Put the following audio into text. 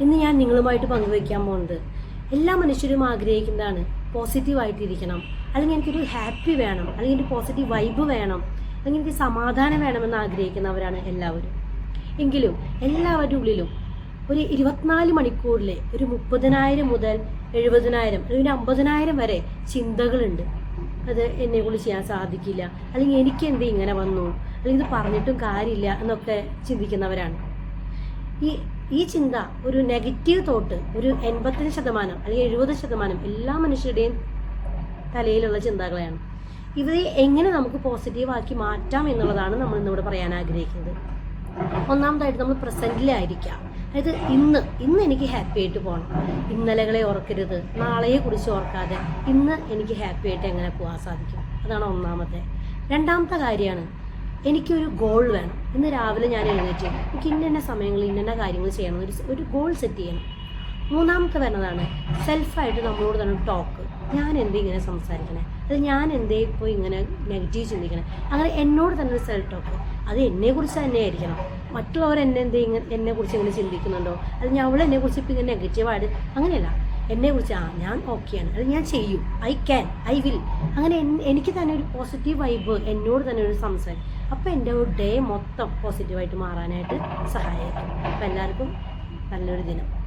ഇന്ന് ഞാൻ നിങ്ങളുമായിട്ട് പങ്കുവയ്ക്കാൻ പോകുന്നത് എല്ലാ മനുഷ്യരും ആഗ്രഹിക്കുന്നതാണ് പോസിറ്റീവായിട്ടിരിക്കണം. അല്ലെങ്കിൽ എനിക്കൊരു ഹാപ്പി വേണം. അല്ലെങ്കിൽ ഒരു പോസിറ്റീവ് വൈബ് വേണം. അല്ലെങ്കിൽ എനിക്ക് സമാധാനം വേണമെന്ന് ആഗ്രഹിക്കുന്നവരാണ് എല്ലാവരും. എങ്കിലും എല്ലാവരുടെ ഉള്ളിലും ഒരു ഇരുപത്തിനാല് മണിക്കൂറിലെ ഒരു മുപ്പതിനായിരം മുതൽ എഴുപതിനായിരം അല്ലെങ്കിൽ അമ്പതിനായിരം വരെ ചിന്തകളുണ്ട്. അത് എന്നെ കൊണ്ട് ചെയ്യാൻ സാധിക്കില്ല. അല്ലെങ്കിൽ എനിക്ക് എന്ത് ഇങ്ങനെ വന്നു? അല്ലെങ്കിൽ ഇത് പറഞ്ഞിട്ടും കാര്യമില്ല എന്നൊക്കെ ചിന്തിക്കുന്നവരാണ്. ഈ ഈ ചിന്ത ഒരു നെഗറ്റീവ് തോട്ട് ഒരു എൺപത്തഞ്ച് ശതമാനം അല്ലെങ്കിൽ എഴുപത് ശതമാനം എല്ലാ മനുഷ്യരുടെയും തലയിലുള്ള ചിന്തകളെയാണ്. ഇവരെ എങ്ങനെ നമുക്ക് പോസിറ്റീവാക്കി മാറ്റാം എന്നുള്ളതാണ് നമ്മൾ ഇന്നിവിടെ പറയാൻ ആഗ്രഹിക്കുന്നത്. ഒന്നാമതായിട്ട് നമ്മൾ പ്രസന്റിലായിരിക്കാം അതായത് ഇന്ന് ഇന്ന് എനിക്ക് ഹാപ്പി ആയിട്ട് പോകണം ഇന്നലകളെ ഓർക്കരുത് നാളെയെ കുറിച്ച് ഓർക്കാതെ ഇന്ന് എനിക്ക് ഹാപ്പി ആയിട്ട് എങ്ങനെ പോകാൻ സാധിക്കും? അതാണ് ഒന്നാമത്തെ. രണ്ടാമത്തെ കാര്യമാണ് എനിക്കൊരു ഗോൾ വേണം. ഇന്ന് രാവിലെ ഞാൻ എഴുന്നേറ്റ് എനിക്ക് ഇന്ന സമയങ്ങളിൽ ഇന്ന കാര്യങ്ങൾ ചെയ്യണം. ഒരു ഒരു ഗോൾ സെറ്റ് ചെയ്യണം. മൂന്നാമത്തെ വരുന്നതാണ് സെൽഫായിട്ട് നമ്മളോട് തന്നെ ടോക്ക് ഞാൻ എന്തേ ഇങ്ങനെ സംസാരിക്കണേ? അത് ഞാൻ എന്തേ ഇപ്പോൾ ഇങ്ങനെ നെഗറ്റീവ് ചിന്തിക്കണേ? അങ്ങനെ എന്നോട് തന്നെ സെൽഫ് ടോക്ക് അത് എന്നെക്കുറിച്ച് തന്നെ ആയിരിക്കണം. മറ്റുള്ളവർ എന്നെ എന്തേ ഇങ്ങനെ എന്നെക്കുറിച്ച് ഇങ്ങനെ ചിന്തിക്കുന്നുണ്ടോ? അല്ലെങ്കിൽ അവൾ എന്നെക്കുറിച്ച് ഇങ്ങനെ നെഗറ്റീവായിട്ട് അങ്ങനെയല്ല. എന്നെക്കുറിച്ച് ആ ഞാൻ ഓക്കെയാണ് അത് ഞാൻ ചെയ്യും. ഐ ക്യാൻ ഐ വിൽ അങ്ങനെ എനിക്ക് തന്നെ ഒരു പോസിറ്റീവ് വൈബ് എന്നോട് തന്നെ ഒരു സംസാരം. അപ്പോൾ എന്റെ ഒരു ഡേ മൊത്തം പോസിറ്റീവായിട്ട് മാറാനായിട്ട് സഹായിക്കും. അപ്പോൾ എല്ലാവർക്കും നല്ലൊരു ദിനം.